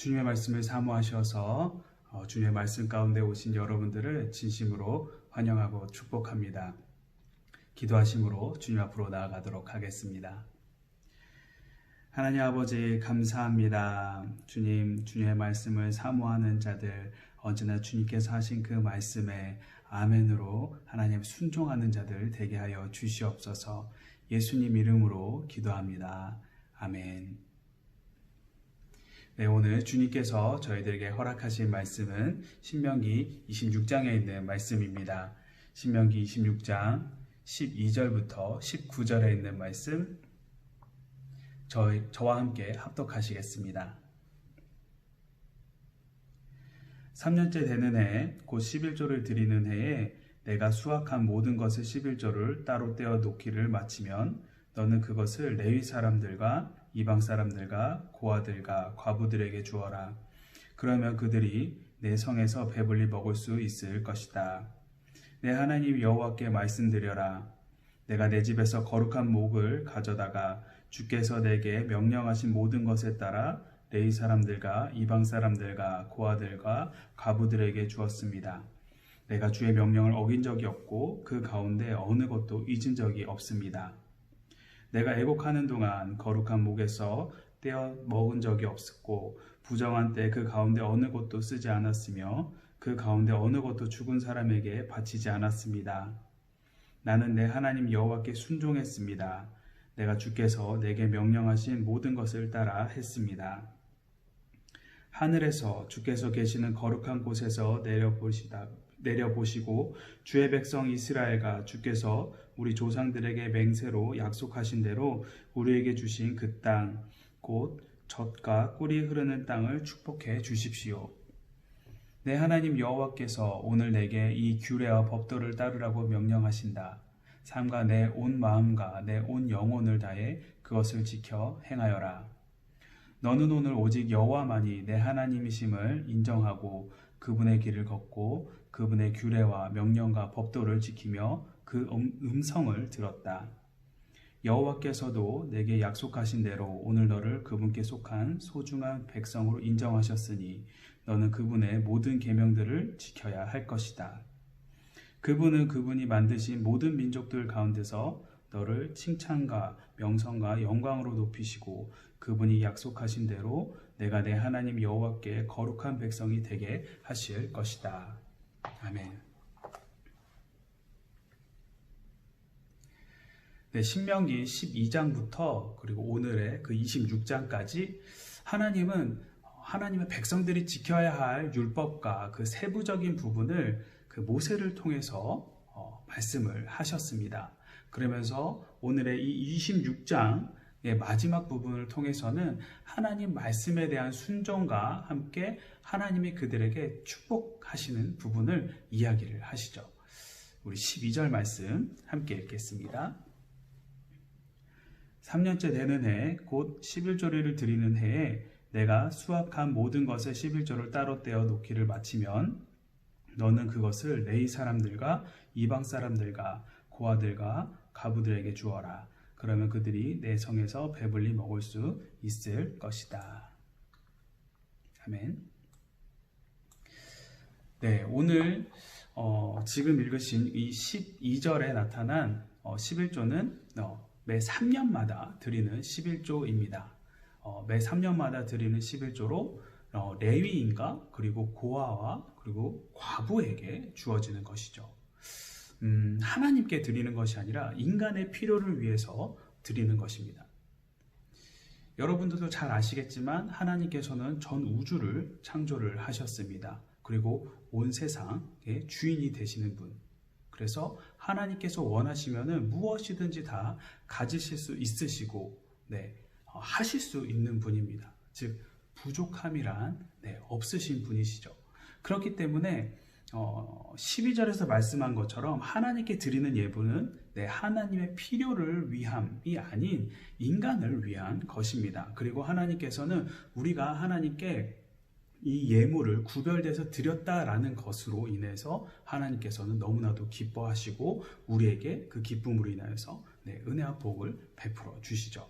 주님의 말씀을 사모하셔서 어, 주님의 말씀 가운데 오신 여러분들을 진심으로 환영하고 축복합니다. 기도하심으로 주님 앞으로 나아가도록 하겠습니다. 하나님 아버지 감사합니다. 주님, 주님의 말씀을 사모하는 자들 언제나 주님께서 하신 그 말씀에 아멘으로 하나님 순종하는 자들 되게 하여 주시옵소서. 예수님 이름으로 기도합니다. 아멘. 네, 오늘 주님께서 저희들에게 허락하신 말씀은 신명기 26장에 있는 말씀입니다. 신명기 26장 12절부터 19절에 있는 말씀 저희, 저와 함께 합독하시겠습니다. 3년째 되는 해, 곧 11조를 드리는 해에 내가 수확한 모든 것의 11조를 따로 떼어 놓기를 마치면 너는 그것을 레위 사람들과 이방 사람들과 고아들과 과부들에게 주어라. 그러면 그들이 내 성에서 배불리 먹을 수 있을 것이다. 내 하나님 여호와께 말씀드려라. 내가 내 집에서 거룩한 목을 가져다가 주께서 내게 명령하신 모든 것에 따라 레이 사람들과 이방 사람들과 고아들과 과부들에게 주었습니다. 내가 주의 명령을 어긴 적이 없고 그 가운데 어느 것도 잊은 적이 없습니다. 내가 애곡하는 동안 거룩한 목에서 떼어 먹은 적이 없었고 부정한 때 그 가운데 어느 것도 쓰지 않았으며 그 가운데 어느 것도 죽은 사람에게 바치지 않았습니다. 나는 내 하나님 여호와께 순종했습니다. 내가 주께서 내게 명령하신 모든 것을 따라 했습니다. 하늘에서 주께서 계시는 거룩한 곳에서 내려보시다 내려보시고 주의 백성 이스라엘과 주께서 우리 조상들에게 맹세로 약속하신 대로 우리에게 주신 그 땅 곧 젖과 꿀이 흐르는 땅을 축복해 주십시오. 내 하나님 여호와께서 오늘 내게 이 규례와 법도를 따르라고 명령하신다. 삼가 내온 마음과 내 온 영혼을 다해 그것을 지켜 행하여라. 너는 오늘 오직 여호와만이 내 하나님이심을 인정하고 그분의 길을 걷고 그분의 규례와 명령과 법도를 지키며 그 음- 음성을 들었다. 여호와께서도 내게 약속하신 대로 오늘 너를 그분께 속한 소중한 백성으로 인정하셨으니 너는 그분의 모든 계명들을 지켜야 할 것이다. 그분은 그분이 만드신 모든 민족들 가운데서 너를 칭찬과 명성과 영광으로 높이시고 그분이 약속하신 대로 내가 내 하나님 여호와께 거룩한 백성이 되게 하실 것이다. 아멘. 네, 신명기 12장부터 그리고 오늘의 그 26장까지 하나님은 하나님의 백성들이 지켜야 할 율법과 그 세부적인 부분을 그 모세를 통해서 어, 말씀을 하셨습니다. 그러면서 오늘의 이 26장 의 마지막 부분을 통해서는 하나님 말씀에 대한 순종과 함께 하나님이 그들에게 축복하시는 부분을 이야기를 하시죠. 우리 12절 말씀 함께 읽겠습니다. 3년째 되는 해, 곧 11조리를 드리는 해에 내가 수확한 모든 것의 11조를 따로 떼어 놓기를 마치면 너는 그것을 레이 사람들과 이방 사람들과 고아들과 가부들에게 주어라. 그러면 그들이 내 성에서 배불리 먹을 수 있을 것이다. 아멘. 네, 오늘 어, 지금 읽으신 이 12절에 나타난 어, 11조는 어, 매 3년마다 드리는 11조입니다. 어, 매 3년마다 드리는 11조로 어, 레위인과 그리고 고아와 그리고 과부에게 주어지는 것이죠. 음, 하나님께 드리는 것이 아니라 인간의 필요를 위해서 드리는 것입니다. 여러분들도 잘 아시겠지만 하나님께서는 전 우주를 창조를 하셨습니다. 그리고 온 세상의 주인이 되시는 분. 그래서 하나님께서 원하시면은 무엇이든지 다 가지실 수 있으시고, 네, 어, 하실 수 있는 분입니다. 즉, 부족함이란 네, 없으신 분이시죠. 그렇기 때문에 어, 12절에서 말씀한 것처럼 하나님께 드리는 예부는 네, 하나님의 필요를 위함이 아닌 인간을 위한 것입니다. 그리고 하나님께서는 우리가 하나님께 이 예물을 구별돼서 드렸다라는 것으로 인해서 하나님께서는 너무나도 기뻐하시고 우리에게 그 기쁨으로 인하여서 네, 은혜와 복을 베풀어 주시죠.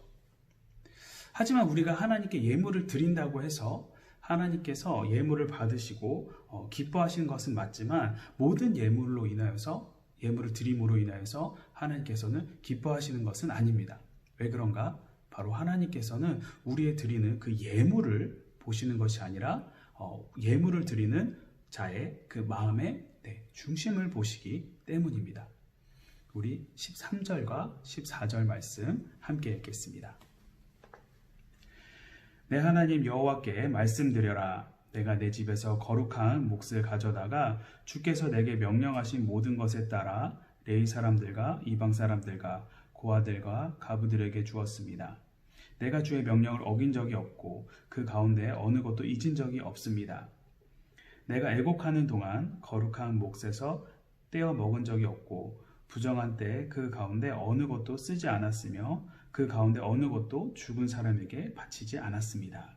하지만 우리가 하나님께 예물을 드린다고 해서 하나님께서 예물을 받으시고 어, 기뻐하시는 것은 맞지만 모든 예물로 인하여서 예물을 드림으로 인하여서 하나님께서는 기뻐하시는 것은 아닙니다. 왜 그런가? 바로 하나님께서는 우리의 드리는 그 예물을 보시는 것이 아니라 어, 예물을 드리는 자의 그 마음의 네, 중심을 보시기 때문입니다. 우리 13절과 14절 말씀 함께 읽겠습니다. 내 하나님 여호와께 말씀드려라. 내가 내 집에서 거룩한 몫을 가져다가 주께서 내게 명령하신 모든 것에 따라 레이 사람들과 이방 사람들과 고아들과 가부들에게 주었습니다. 내가 주의 명령을 어긴 적이 없고 그 가운데 어느 것도 잊은 적이 없습니다. 내가 애곡하는 동안 거룩한 몫에서 떼어 먹은 적이 없고 부정한 때 그 가운데 어느 것도 쓰지 않았으며 그 가운데 어느 것도 죽은 사람에게 바치지 않았습니다.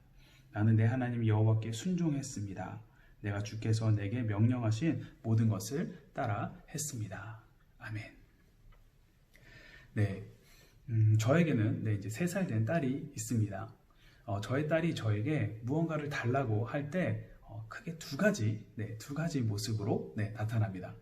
나는 내 하나님 여호와께 순종했습니다. 내가 주께서 내게 명령하신 모든 것을 따라 했습니다. 아멘. 네, 음, 저에게는 네, 이제 세살된 딸이 있습니다. 어, 저의 딸이 저에게 무언가를 달라고 할때 어, 크게 두 가지, 네, 두 가지 모습으로 네, 나타납니다.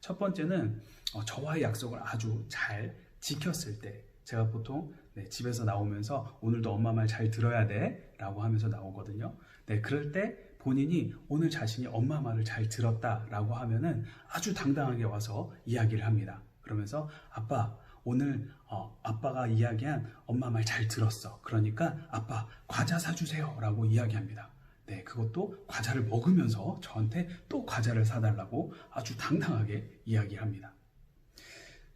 첫 번째는 어, 저와의 약속을 아주 잘 지켰을 때, 제가 보통 네, 집에서 나오면서 오늘도 엄마 말 잘 들어야 돼 라고 하면서 나오거든요. 네, 그럴 때 본인이 오늘 자신이 엄마 말을 잘 들었다 라고 하면은 아주 당당하게 와서 이야기를 합니다. 그러면서 아빠 오늘 어, 아빠가 이야기한 엄마 말 잘 들었어. 그러니까 아빠 과자 사주세요 라고 이야기합니다. 네, 그것도 과자를 먹으면서 저한테 또 과자를 사달라고 아주 당당하게 이야기합니다.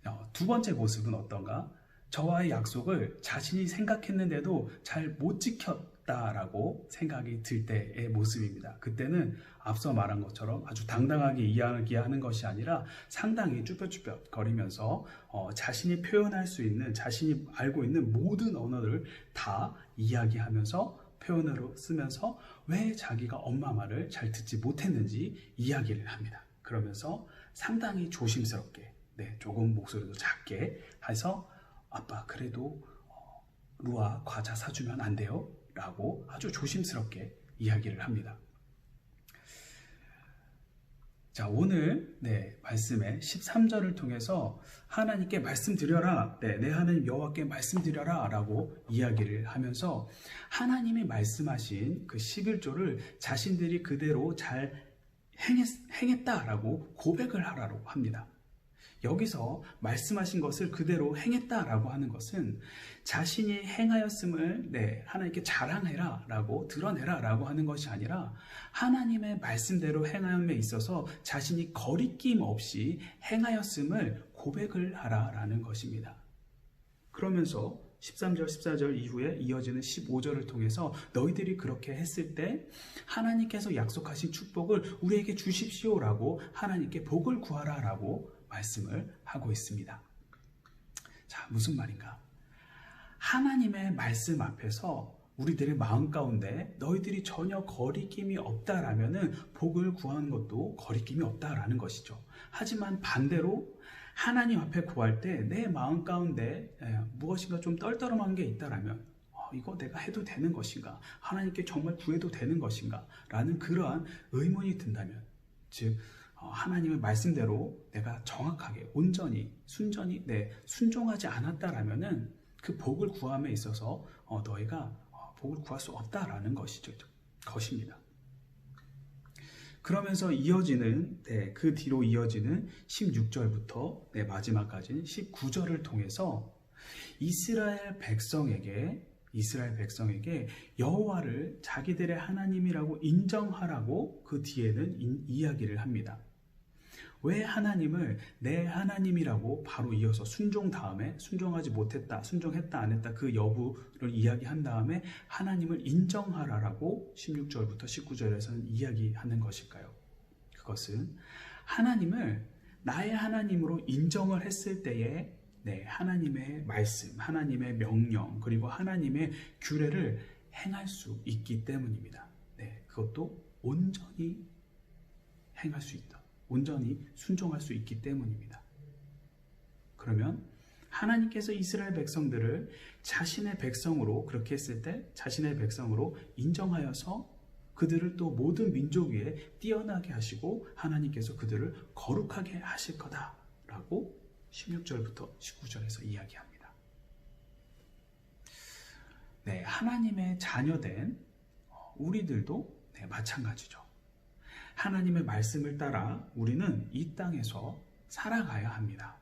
어, 두 번째 모습은 어떤가? 저와의 약속을 자신이 생각했는데도 잘 못 지켰다라고 생각이 들 때의 모습입니다. 그때는 앞서 말한 것처럼 아주 당당하게 이야기하는 것이 아니라 상당히 쭈뼛쭈뼛 거리면서 어, 자신이 표현할 수 있는 자신이 알고 있는 모든 언어를 다 이야기하면서 표현으로 쓰면서 왜 자기가 엄마 말을 잘 듣지 못했는지 이야기를 합니다. 그러면서 상당히 조심스럽게, 네, 조금 목소리도 작게 해서 아빠 그래도 어, 루아 과자 사주면 안 돼요? 라고 아주 조심스럽게 이야기를 합니다. 자, 오늘 네, 말씀의 13절을 통해서 하나님께 말씀드려라. 네, 내 하나님 여호와께 말씀드려라 라고 이야기를 하면서 하나님이 말씀하신 그 11조를 자신들이 그대로 잘 행했, 행했다라고 고백을 하라고 합니다. 여기서 말씀하신 것을 그대로 행했다라고 하는 것은 자신이 행하였음을 네, 하나님께 자랑해라 라고 드러내라 라고 하는 것이 아니라 하나님의 말씀대로 행함에 있어서 자신이 거리낌 없이 행하였음을 고백을 하라 라는 것입니다. 그러면서 13절, 14절 이후에 이어지는 15절을 통해서 너희들이 그렇게 했을 때 하나님께서 약속하신 축복을 우리에게 주십시오라고 하나님께 복을 구하라라고 말씀을 하고 있습니다. 자, 무슨 말인가? 하나님의 말씀 앞에서 우리들의 마음 가운데 너희들이 전혀 거리낌이 없다라면은 복을 구하는 것도 거리낌이 없다라는 것이죠. 하지만 반대로 하나님 앞에 구할 때 내 마음 가운데 예, 무엇인가 좀 떨떠름한 게 있다라면 어, 이거 내가 해도 되는 것인가? 하나님께 정말 구해도 되는 것인가? 라는 그러한 의문이 든다면 즉 어, 하나님의 말씀대로 내가 정확하게 온전히 순전히 내 순종하지 않았다라면은 그 복을 구함에 있어서 어, 너희가 어, 복을 구할 수 없다라는 것이죠. 것입니다. 그러면서 이어지는 네, 그 뒤로 이어지는 16절부터 네, 마지막까지는 19절을 통해서 이스라엘 백성에게 이스라엘 백성에게 여호와를 자기들의 하나님이라고 인정하라고 그 뒤에는 인, 이야기를 합니다. 왜 하나님을 내 하나님이라고 바로 이어서 순종 다음에 순종하지 못했다, 순종했다, 안 했다 그 여부를 이야기한 다음에 하나님을 인정하라라고 16절부터 19절에서는 이야기하는 것일까요? 그것은 하나님을 나의 하나님으로 인정을 했을 때에 네, 하나님의 말씀, 하나님의 명령, 그리고 하나님의 규례를 행할 수 있기 때문입니다. 네, 그것도 온전히 행할 수 있다. 온전히 순종할 수 있기 때문입니다. 그러면 하나님께서 이스라엘 백성들을 자신의 백성으로 그렇게 했을 때 자신의 백성으로 인정하여서 그들을 또 모든 민족 위에 뛰어나게 하시고 하나님께서 그들을 거룩하게 하실 거다라고 16절부터 19절에서 이야기합니다. 네, 하나님의 자녀된 우리들도 네, 마찬가지죠. 하나님의 말씀을 따라 우리는 이 땅에서 살아가야 합니다.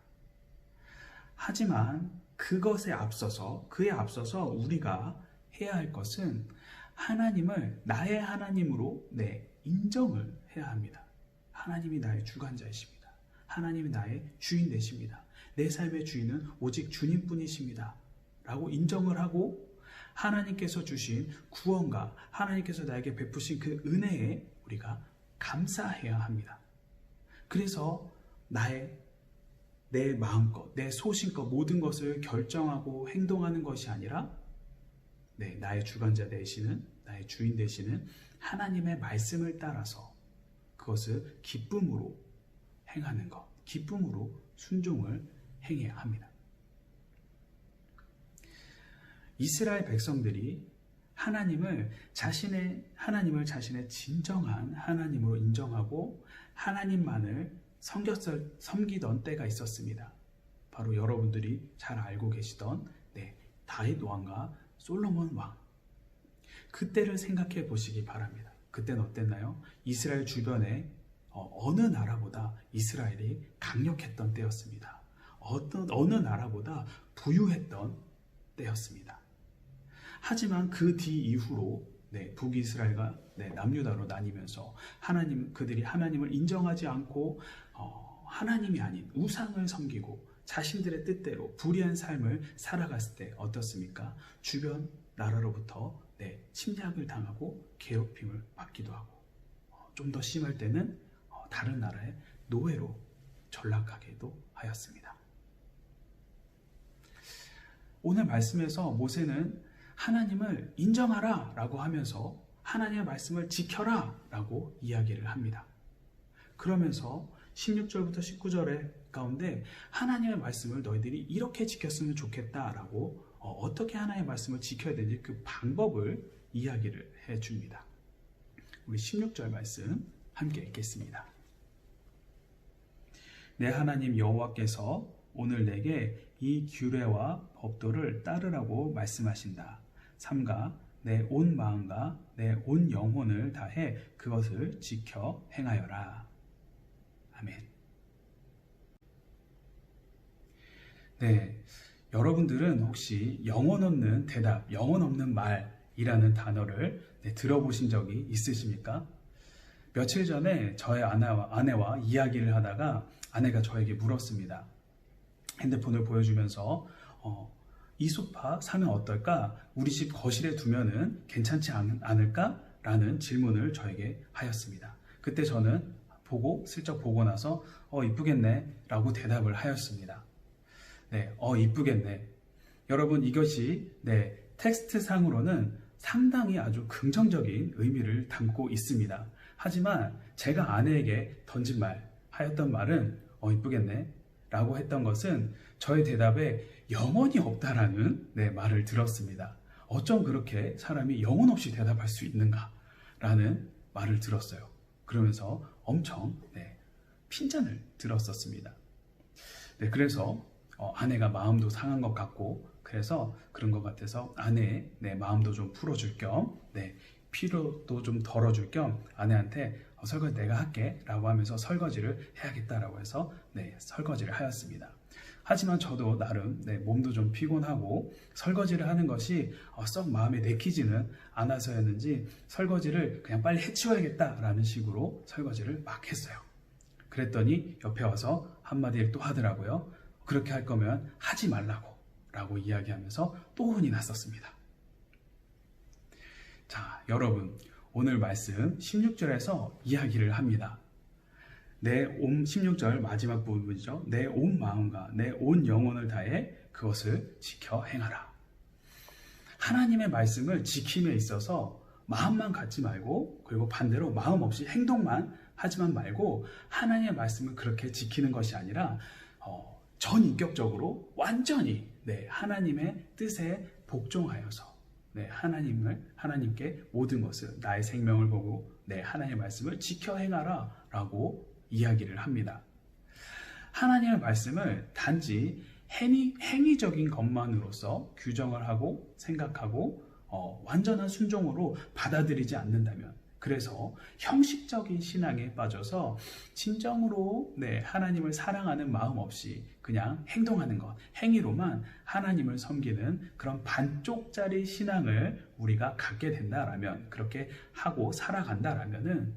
하지만 그것에 앞서서 그에 앞서서 우리가 해야 할 것은 하나님을 나의 하나님으로 네, 인정을 해야 합니다. 하나님이 나의 주관자이십니다. 하나님이 나의 주인 되십니다. 내 삶의 주인은 오직 주님뿐이십니다. 라고 인정을 하고 하나님께서 주신 구원과 하나님께서 나에게 베푸신 그 은혜에 우리가 감사해야 합니다. 그래서 나의 내 마음껏, 내 소신껏 모든 것을 결정하고 행동하는 것이 아니라 네, 나의 주관자 되시는 나의 주인 되시는 하나님의 말씀을 따라서 그것을 기쁨으로 행하는 것, 기쁨으로 순종을 행해야 합니다. 이스라엘 백성들이 하나님을 자신의 하나님을 자신의 진정한 하나님으로 인정하고 하나님만을 섬겼을, 섬기던 때가 있었습니다. 바로 여러분들이 잘 알고 계시던 네, 다윗 왕과 솔로몬 왕. 그때를 생각해 보시기 바랍니다. 그때는 어땠나요? 이스라엘 주변에 어, 느 나라보다 이스라엘이 강력했던 때였습니다. 어떤 어느 나라보다 부유했던 때였습니다. 하지만 그 뒤 이후로 네, 북이스라엘과 네, 남유다로 나뉘면서 하나님 그들이 하나님을 인정하지 않고 어, 하나님이 아닌 우상을 섬기고 자신들의 뜻대로 불의한 삶을 살아갔을 때 어떻습니까? 주변 나라로부터 네, 침략을 당하고 괴롭힘을 받기도 하고 어, 좀더 심할 때는 어, 다른 나라의 노예로 전락하기도 하였습니다. 오늘 말씀에서 모세는 하나님을 인정하라 라고 하면서 하나님의 말씀을 지켜라 라고 이야기를 합니다. 그러면서 16절부터 19절의 가운데 하나님의 말씀을 너희들이 이렇게 지켰으면 좋겠다 라고 어, 떻게 하나님의 말씀을 지켜야 되는지 그 방법을 이야기를 해 줍니다. 우리 16절 말씀 함께 읽겠습니다. 내 하나님 여호와께서 오늘 내게 이 규례와 법도를 따르라고 말씀하신다. 삼가 내온 마음과 내 온 영혼을 다해 그것을 지켜 행하여라. 아멘. 네. 여러분들은 혹시 영혼 없는 대답, 영혼 없는 말이라는 단어를 네, 들어보신 적이 있으십니까? 며칠 전에 저의 아내와, 아내와 이야기를 하다가 아내가 저에게 물었습니다. 핸드폰을 보여주면서 어, 이 소파 사면 어떨까? 우리 집 거실에 두면은 괜찮지 않, 않을까? 라는 질문을 저에게 하였습니다. 그때 저는 보고 슬쩍 보고 나서 어 이쁘겠네 라고 대답을 하였습니다. 네, 어 이쁘겠네. 여러분 이것이 네 텍스트 상으로는 상당히 아주 긍정적인 의미를 담고 있습니다. 하지만 제가 아내에게 던진 말 하였던 말은 어 이쁘겠네 라고 했던 것은 저의 대답에 영혼이 없다라는 네, 말을 들었습니다. 어쩜 그렇게 사람이 영혼 없이 대답할 수 있는가? 라는 말을 들었어요. 그러면서 엄청 네, 핀잔을 들었었습니다. 네, 그래서 어, 아내가 마음도 상한 것 같고 그래서 그런 것 같아서 아내의 네, 마음도 좀 풀어줄 겸 네, 피로도 좀 덜어줄 겸 아내한테 어, 설거지 내가 할게 라고 하면서 설거지를 해야겠다라고 해서 네, 설거지를 하였습니다. 하지만 저도 나름 네, 몸도 좀 피곤하고 설거지를 하는 것이 어, 썩 마음에 내키지는 않아서였는지 설거지를 그냥 빨리 해치워야겠다라는 식으로 설거지를 막 했어요. 그랬더니 옆에 와서 한마디를 또 하더라고요. 그렇게 할 거면 하지 말라고 라고 이야기하면서 또 혼이 났었습니다. 자, 여러분, 오늘 말씀 16절에서 이야기를 합니다. 내 온 16절 마지막 부분이죠. 내 온 마음과 내 온 영혼을 다해 그것을 지켜 행하라. 하나님의 말씀을 지킴에 있어서 마음만 갖지 말고 그리고 반대로 마음 없이 행동만 하지만 말고 하나님의 말씀을 그렇게 지키는 것이 아니라 어, 전인격적으로 완전히 네, 하나님의 뜻에 복종하여서 네, 하나님을 하나님께 모든 것을 나의 생명을 보고 내 하나님의 말씀을 지켜 행하라라고 이야기를 합니다. 하나님의 말씀을 단지 행위, 행위적인 것만으로서 규정을 하고 생각하고 어, 완전한 순종으로 받아들이지 않는다면 그래서 형식적인 신앙에 빠져서 진정으로 네, 하나님을 사랑하는 마음 없이 그냥 행동하는 것, 행위로만 하나님을 섬기는 그런 반쪽짜리 신앙을 우리가 갖게 된다라면 그렇게 하고 살아간다라면은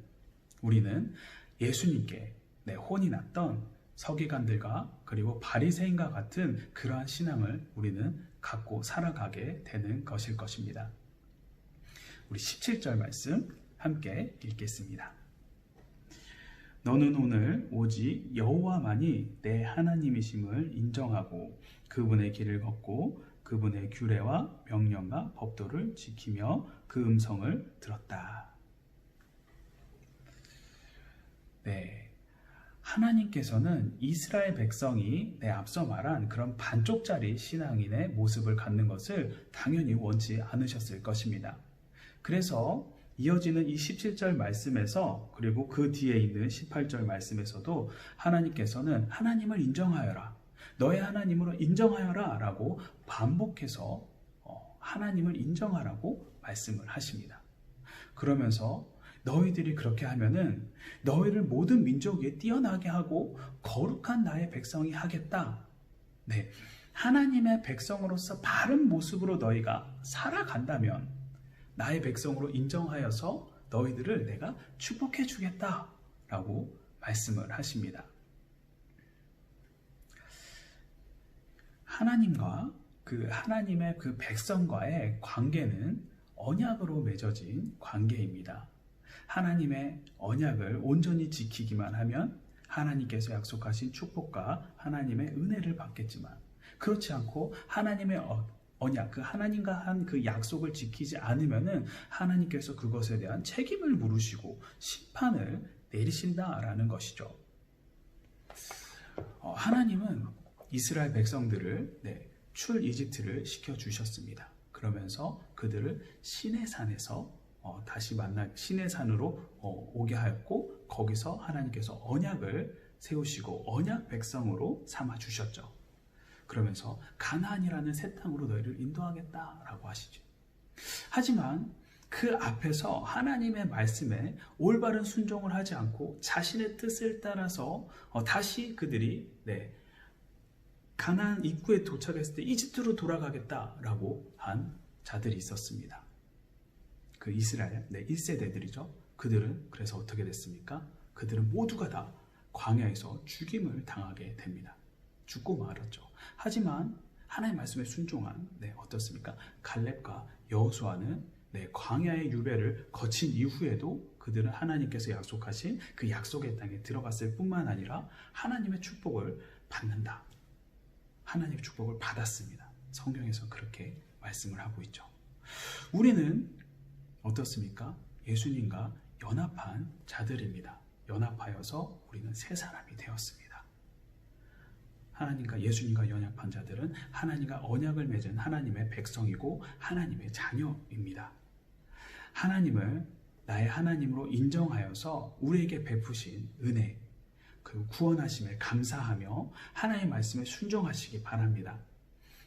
우리는 예수님께 네, 혼이 났던 서기관들과 그리고 바리새인과 같은 그러한 신앙을 우리는 갖고 살아가게 되는 것일 것입니다. 우리 17절 말씀 함께 읽겠습니다. 너는 오늘 오직 여호와만이 내 하나님이심을 인정하고 그분의 길을 걷고 그분의 규례와 명령과 법도를 지키며 그 음성을 들었다. 네. 하나님께서는 이스라엘 백성이 내 앞서 말한 그런 반쪽짜리 신앙인의 모습을 갖는 것을 당연히 원치 않으셨을 것입니다. 그래서 이어지는 이 17절 말씀에서 그리고 그 뒤에 있는 18절 말씀에서도 하나님께서는 하나님을 인정하여라. 너의 하나님으로 인정하여라 라고 반복해서 어, 하나님을 인정하라고 말씀을 하십니다. 그러면서 너희들이 그렇게 하면은 너희를 모든 민족 위에 뛰어나게 하고 거룩한 나의 백성이 하겠다. 네. 하나님의 백성으로서 바른 모습으로 너희가 살아간다면 나의 백성으로 인정하여서 너희들을 내가 축복해 주겠다. 라고 말씀을 하십니다. 하나님과 그 하나님의 그 백성과의 관계는 언약으로 맺어진 관계입니다. 하나님의 언약을 온전히 지키기만 하면 하나님께서 약속하신 축복과 하나님의 은혜를 받겠지만 그렇지 않고 하나님의 어, 언약, 그 하나님과 한 그 약속을 지키지 않으면은 하나님께서 그것에 대한 책임을 물으시고 심판을 내리신다라는 것이죠. 어, 하나님은 이스라엘 백성들을 네, 출 이집트를 시켜 주셨습니다. 그러면서 그들을 시내 산에서 어, 다시 만나 시내 산으로 어, 오게 하였고 거기서 하나님께서 언약을 세우시고 언약 백성으로 삼아 주셨죠. 그러면서 가나안이라는 새 땅으로 너희를 인도하겠다라고 하시죠. 하지만 그 앞에서 하나님의 말씀에 올바른 순종을 하지 않고 자신의 뜻을 따라서 어, 다시 그들이 네, 가나안 입구에 도착했을 때 이집트로 돌아가겠다라고 한 자들이 있었습니다. 그 이스라엘 네, 1세대들이죠. 그들은 그래서 어떻게 됐습니까? 그들은 모두가 다 광야에서 죽임을 당하게 됩니다. 죽고 말았죠. 하지만 하나님의 말씀에 순종한 네, 어떻습니까? 갈렙과 여호수아는 네, 광야의 유배를 거친 이후에도 그들은 하나님께서 약속하신 그 약속의 땅에 들어갔을 뿐만 아니라 하나님의 축복을 받는다. 하나님의 축복을 받았습니다. 성경에서 그렇게 말씀을 하고 있죠. 우리는 어떻습니까? 예수님과 연합한 자들입니다. 연합하여서 우리는 새 사람이 되었습니다. 하나님과 예수님과 연합한 자들은 하나님과 언약을 맺은 하나님의 백성이고 하나님의 자녀입니다. 하나님을 나의 하나님으로 인정하여서 우리에게 베푸신 은혜, 그 구원하심에 감사하며 하나님의 말씀에 순종하시기 바랍니다.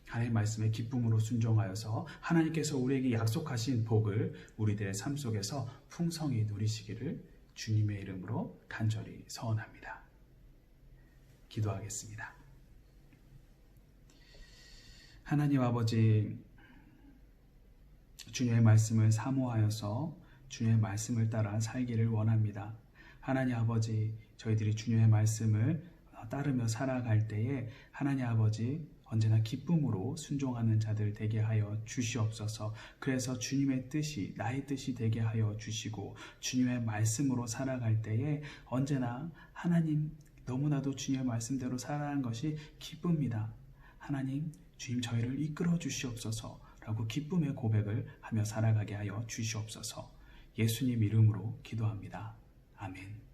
하나님의 말씀에 기쁨으로 순종하여서 하나님께서 우리에게 약속하신 복을 우리들의 삶 속에서 풍성히 누리시기를 주님의 이름으로 간절히 서원합니다. 기도하겠습니다. 하나님 아버지, 주님의 말씀을 사모하여서 주님의 말씀을 따라 살기를 원합니다. 하나님 아버지, 저희들이 주님의 말씀을 따르며 살아갈 때에 하나님 아버지 언제나 기쁨으로 순종하는 자들 되게 하여 주시옵소서. 그래서 주님의 뜻이 나의 뜻이 되게 하여 주시고 주님의 말씀으로 살아갈 때에 언제나 하나님 너무나도 주님의 말씀대로 살아가는 것이 기쁩니다. 하나님 주님 저희를 이끌어 주시옵소서. 라고 기쁨의 고백을 하며 살아가게 하여 주시옵소서. 예수님 이름으로 기도합니다. 아멘.